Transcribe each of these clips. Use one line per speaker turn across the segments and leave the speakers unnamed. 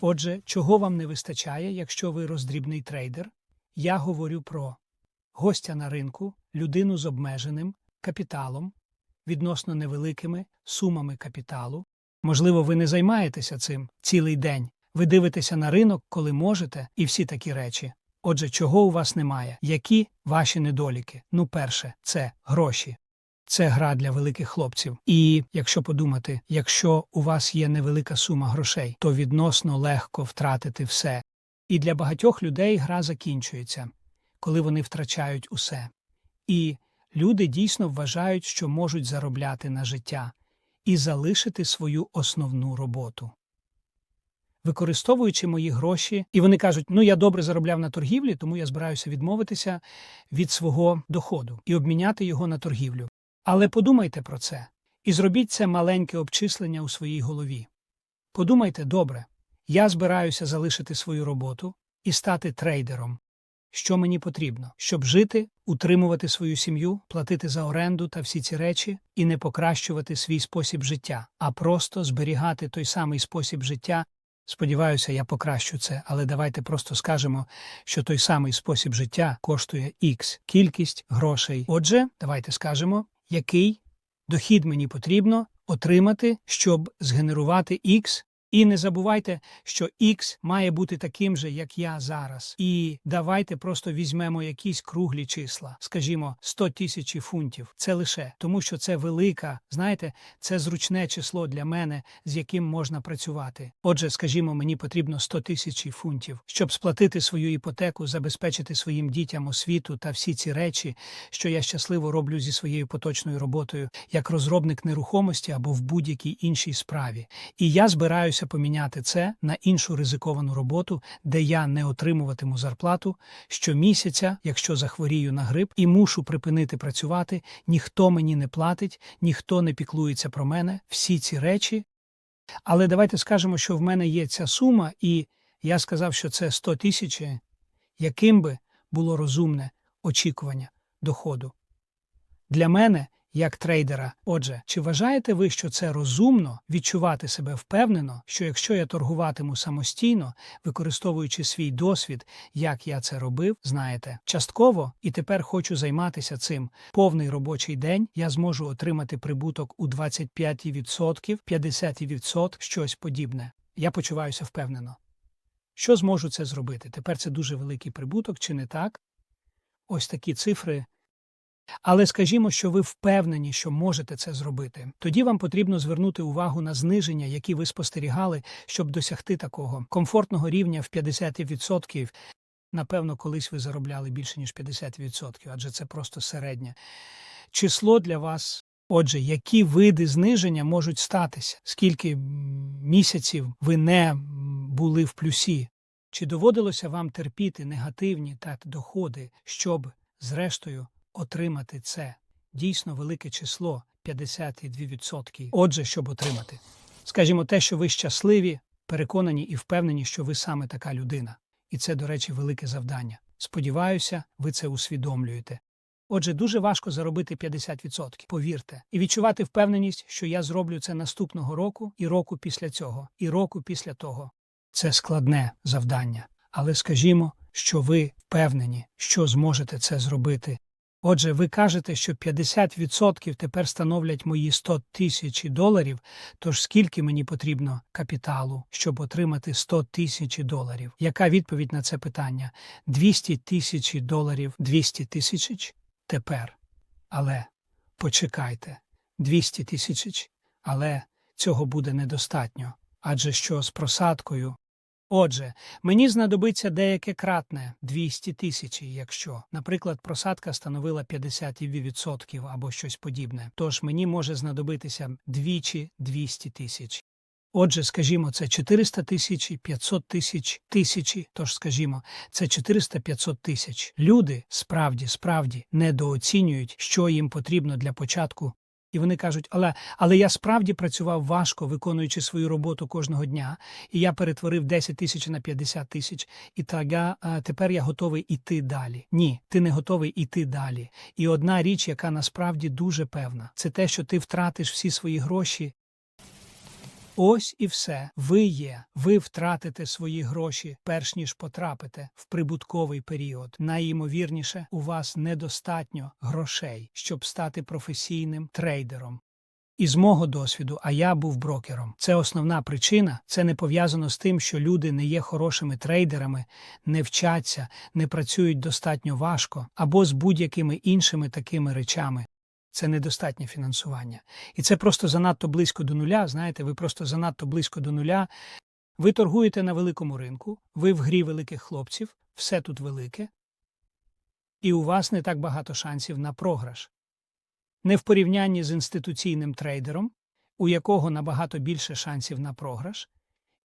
Отже, чого вам не вистачає, якщо ви роздрібний трейдер? Я говорю про гостя на ринку, людину з обмеженим капіталом, відносно невеликими сумами капіталу. Можливо, ви не займаєтеся цим цілий день. Ви дивитеся на ринок, коли можете, і всі такі речі. Отже, чого у вас немає? Які ваші недоліки? Ну, перше, це гроші. Це гра для великих хлопців. І якщо подумати, якщо у вас є невелика сума грошей, то відносно легко втратити все. І для багатьох людей гра закінчується, коли вони втрачають усе. І люди дійсно вважають, що можуть заробляти на життя і залишити свою основну роботу. Використовуючи мої гроші, і вони кажуть: ну я добре заробляв на торгівлі, тому я збираюся відмовитися від свого доходу і обміняти його на торгівлю. Але подумайте про це і зробіть це маленьке обчислення у своїй голові. Подумайте добре, я збираюся залишити свою роботу і стати трейдером. Що мені потрібно, щоб жити, утримувати свою сім'ю, платити за оренду та всі ці речі і не покращувати свій спосіб життя, а просто зберігати той самий спосіб життя. Сподіваюся, я покращу це, але давайте просто скажемо, що той самий спосіб життя коштує X кількість грошей. Отже, давайте скажемо, який дохід мені потрібно отримати, щоб згенерувати X. І не забувайте, що X має бути таким же, як я зараз. І давайте просто візьмемо якісь круглі числа, скажімо, 100 тисяч фунтів. Це лише тому, що це велика, знаєте, це зручне число для мене, з яким можна працювати. Отже, скажімо, мені потрібно 100 тисяч фунтів, щоб сплатити свою іпотеку, забезпечити своїм дітям освіту та всі ці речі, що я щасливо роблю зі своєю поточною роботою, як розробник нерухомості або в будь-якій іншій справі. І я збираюся поміняти це на іншу ризиковану роботу, де я не отримуватиму зарплату щомісяця, якщо захворію на грип, і мушу припинити працювати, ніхто мені не платить, ніхто не піклується про мене, всі ці речі. Але давайте скажемо, що в мене є ця сума, і я сказав, що це 100 тисяч, яким би було розумне очікування доходу. Для мене як трейдера. Отже, чи вважаєте ви, що це розумно відчувати себе впевнено, що якщо я торгуватиму самостійно, використовуючи свій досвід, як я це робив, знаєте, частково і тепер хочу займатися цим повний робочий день, я зможу отримати прибуток у 25%, 50%, щось подібне. Я почуваюся впевнено. Що зможу це зробити? Тепер це дуже великий прибуток, чи не так? Ось такі цифри. Але скажімо, що ви впевнені, що можете це зробити. Тоді вам потрібно звернути увагу на зниження, які ви спостерігали, щоб досягти такого комфортного рівня в 50%. Напевно, колись ви заробляли більше ніж 50%, адже це просто середнє число для вас. Отже, які види зниження можуть статися? Скільки місяців ви не були в плюсі? Чи доводилося вам терпіти негативні та доходи, щоб, зрештою, отримати це дійсно велике число 52%. Отже, щоб отримати, скажімо, те, що ви щасливі, переконані і впевнені, що ви саме така людина. І це, до речі, велике завдання. Сподіваюся, ви це усвідомлюєте. Отже, дуже важко заробити 50%, повірте, і відчувати впевненість, що я зроблю це наступного року, і року після цього, і року після того. Це складне завдання. Але скажімо, що ви впевнені, що зможете це зробити. Отже, ви кажете, що 50% тепер становлять мої 100 тисяч доларів, тож скільки мені потрібно капіталу, щоб отримати 100 тисяч доларів? Яка відповідь на це питання? 200 тисяч доларів, 200 тисяч тепер. Але почекайте, 200 тисяч, але цього буде недостатньо. Адже що з просадкою Отже, мені знадобиться деяке кратне 200 тисяч, якщо, наприклад, просадка становила 50% або щось подібне. Тож мені може знадобитися двічі 200 тисяч. Отже, скажімо, це 400 тисяч, 500 тисяч, тисячі, тож скажімо, це 400-500 тисяч. Люди справді, справді недооцінюють, що їм потрібно для початку і вони кажуть, але але я справді працював важко, виконуючи свою роботу кожного дня, і я перетворив 10 тисяч на 50 тисяч, і так я, тепер я готовий іти далі. Ні, ти не готовий іти далі. І одна річ, яка насправді дуже певна, це те, що ти втратиш всі свої гроші. Ось і все. Ви є. Ви втратите свої гроші, перш ніж потрапите в прибутковий період. Найімовірніше, у вас недостатньо грошей, щоб стати професійним трейдером. Із мого досвіду, а я був брокером. Це основна причина. Це не пов'язано з тим, що люди не є хорошими трейдерами, не вчаться, не працюють достатньо важко або з будь-якими іншими такими речами. Це недостатнє фінансування. І це просто занадто близько до нуля. Знаєте, ви просто занадто близько до нуля. Ви торгуєте на великому ринку, ви в грі великих хлопців, все тут велике, і у вас не так багато шансів на програш. Не в порівнянні з інституційним трейдером, у якого набагато більше шансів на програш,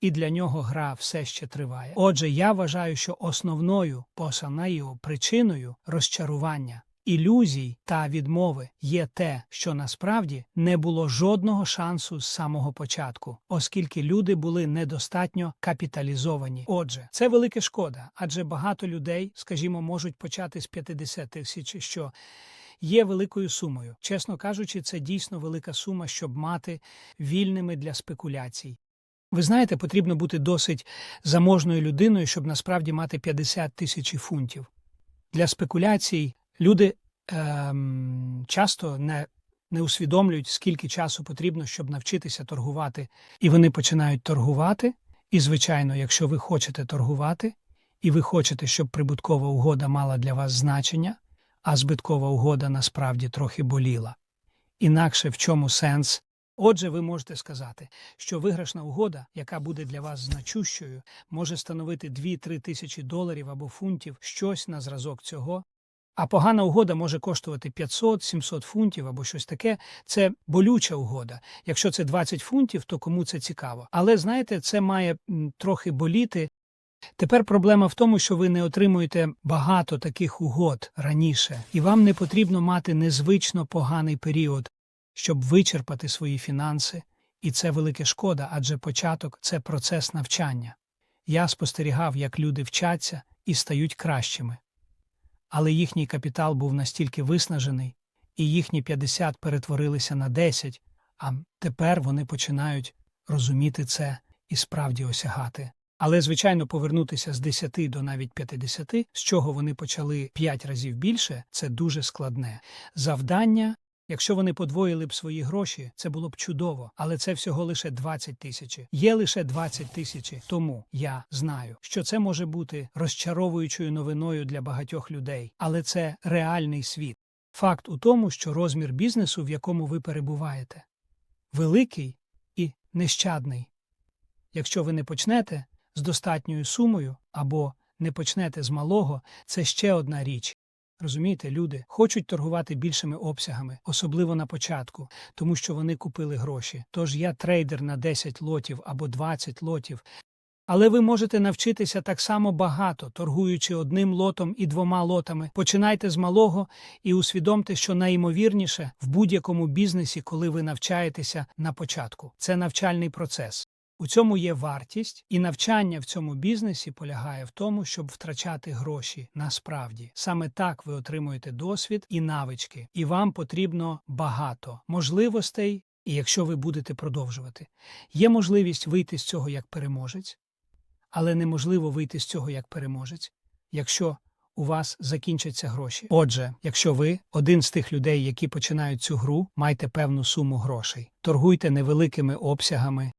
і для нього гра все ще триває. Отже, я вважаю, що основною посаною причиною розчарування, ілюзій та відмови є те, що насправді не було жодного шансу з самого початку, оскільки люди були недостатньо капіталізовані. Отже, це велика шкода, адже багато людей, скажімо, можуть почати з 50 тисяч, що є великою сумою. Чесно кажучи, це дійсно велика сума, щоб мати вільними для спекуляцій. Ви знаєте, потрібно бути досить заможною людиною, щоб насправді мати 50 тисяч фунтів. Для спекуляцій люди ем, часто не, не усвідомлюють, скільки часу потрібно, щоб навчитися торгувати. І вони починають торгувати. І, звичайно, якщо ви хочете торгувати, і ви хочете, щоб прибуткова угода мала для вас значення, а збиткова угода насправді трохи боліла. Інакше в чому сенс? Отже, ви можете сказати, що виграшна угода, яка буде для вас значущою, може становити 2-3 тисячі доларів або фунтів, щось на зразок цього. А погана угода може коштувати 500-700 фунтів або щось таке. Це болюча угода. Якщо це 20 фунтів, то кому це цікаво. Але знаєте, це має трохи боліти. Тепер проблема в тому, що ви не отримуєте багато таких угод раніше, і вам не потрібно мати незвично поганий період, щоб вичерпати свої фінанси, і це велика шкода, адже початок це процес навчання. Я спостерігав, як люди вчаться і стають кращими. Але їхній капітал був настільки виснажений, і їхні 50 перетворилися на 10, а тепер вони починають розуміти це і справді осягати. Але, звичайно, повернутися з 10 до навіть 50, з чого вони почали 5 разів більше, це дуже складне. Завдання, якщо вони подвоїли б свої гроші, це було б чудово, але це всього лише 20 тисячі. Є лише 20 тисячі. Тому я знаю, що це може бути розчаровуючою новиною для багатьох людей, але це реальний світ. Факт у тому, що розмір бізнесу, в якому ви перебуваєте, великий і нещадний. Якщо ви не почнете з достатньою сумою або не почнете з малого, це ще одна річ. Розумієте, люди хочуть торгувати більшими обсягами, особливо на початку, тому що вони купили гроші. Тож я трейдер на 10 лотів або 20 лотів. Але ви можете навчитися так само багато, торгуючи одним лотом і двома лотами. Починайте з малого і усвідомте, що найімовірніше в будь-якому бізнесі, коли ви навчаєтеся на початку. Це навчальний процес. У цьому є вартість, і навчання в цьому бізнесі полягає в тому, щоб втрачати гроші насправді. Саме так ви отримуєте досвід і навички, і вам потрібно багато можливостей, і якщо ви будете продовжувати. Є можливість вийти з цього як переможець, але неможливо вийти з цього як переможець, якщо у вас закінчаться гроші. Отже, якщо ви один з тих людей, які починають цю гру, майте певну суму грошей, торгуйте невеликими обсягами.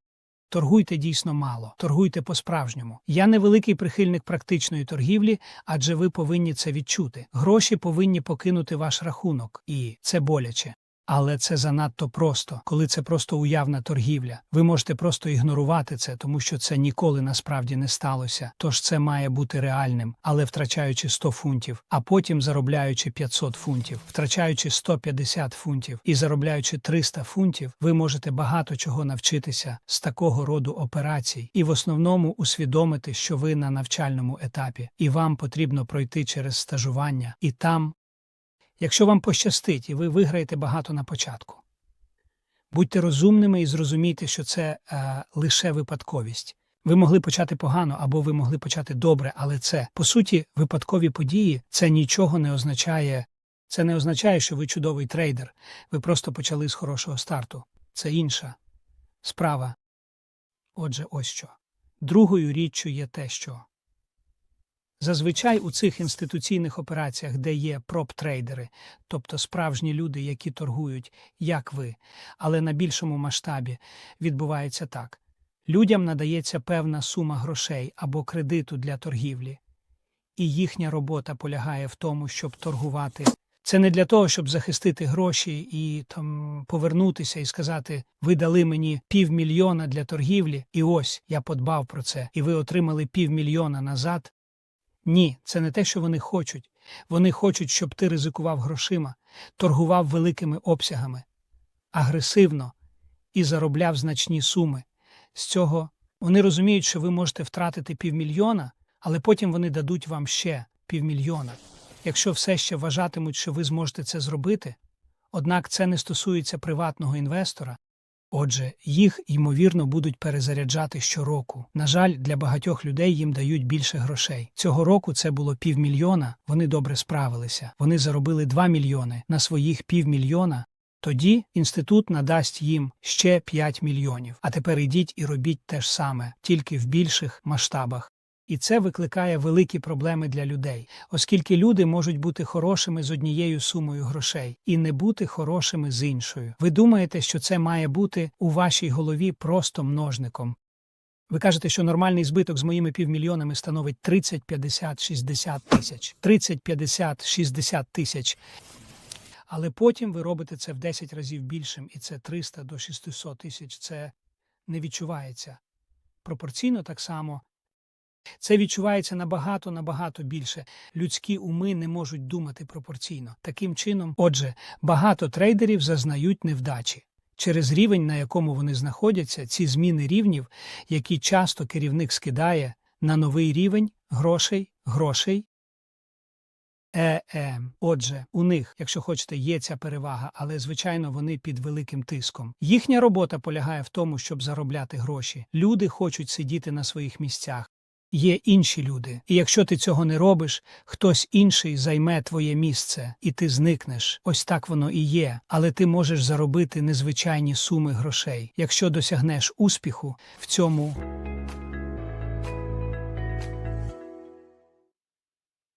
Торгуйте дійсно мало, торгуйте по-справжньому. Я не великий прихильник практичної торгівлі, адже ви повинні це відчути. Гроші повинні покинути ваш рахунок, і це боляче. Але це занадто просто, коли це просто уявна торгівля. Ви можете просто ігнорувати це, тому що це ніколи насправді не сталося. Тож це має бути реальним, але втрачаючи 100 фунтів, а потім заробляючи 500 фунтів, втрачаючи 150 фунтів і заробляючи 300 фунтів, ви можете багато чого навчитися з такого роду операцій, і в основному усвідомити, що ви на навчальному етапі, і вам потрібно пройти через стажування, і там якщо вам пощастить і ви виграєте багато на початку. Будьте розумними і зрозумійте, що це е, лише випадковість. Ви могли почати погано або ви могли почати добре, але це, по суті, випадкові події, це нічого не означає. Це не означає, що ви чудовий трейдер. Ви просто почали з хорошого старту. Це інша справа. Отже, ось що. Другою річчю є те, що зазвичай у цих інституційних операціях, де є проп-трейдери, тобто справжні люди, які торгують, як ви, але на більшому масштабі відбувається так. Людям надається певна сума грошей або кредиту для торгівлі, і їхня робота полягає в тому, щоб торгувати. Це не для того, щоб захистити гроші і там повернутися і сказати: ви дали мені півмільйона для торгівлі, і ось я подбав про це, і ви отримали півмільйона назад. Ні, це не те, що вони хочуть. Вони хочуть, щоб ти ризикував грошима, торгував великими обсягами, агресивно і заробляв значні суми. З цього вони розуміють, що ви можете втратити півмільйона, але потім вони дадуть вам ще півмільйона. Якщо все ще вважатимуть, що ви зможете це зробити, однак це не стосується приватного інвестора, отже, їх, ймовірно, будуть перезаряджати щороку. На жаль, для багатьох людей їм дають більше грошей. Цього року це було півмільйона, вони добре справилися. Вони заробили 2 мільйони на своїх півмільйона. Тоді інститут надасть їм ще 5 мільйонів. А тепер йдіть і робіть те ж саме, тільки в більших масштабах. І це викликає великі проблеми для людей, оскільки люди можуть бути хорошими з однією сумою грошей і не бути хорошими з іншою. Ви думаєте, що це має бути у вашій голові просто множником. Ви кажете, що нормальний збиток з моїми півмільйонами становить 30, 50, 60 тисяч. 30, 50, 60 тисяч. Але потім ви робите це в 10 разів більшим, і це 300 до 600 тисяч. Це не відчувається. Пропорційно так само це відчувається набагато набагато більше. Людські уми не можуть думати пропорційно. Таким чином, отже, багато трейдерів зазнають невдачі. Через рівень, на якому вони знаходяться, ці зміни рівнів, які часто керівник скидає на новий рівень грошей, грошей. Е, е. Отже, у них, якщо хочете, є ця перевага, але звичайно вони під великим тиском. Їхня робота полягає в тому, щоб заробляти гроші. Люди хочуть сидіти на своїх місцях. Є інші люди, і якщо ти цього не робиш, хтось інший займе твоє місце, і ти зникнеш. Ось так воно і є. Але ти можеш заробити незвичайні суми грошей, якщо досягнеш успіху в цьому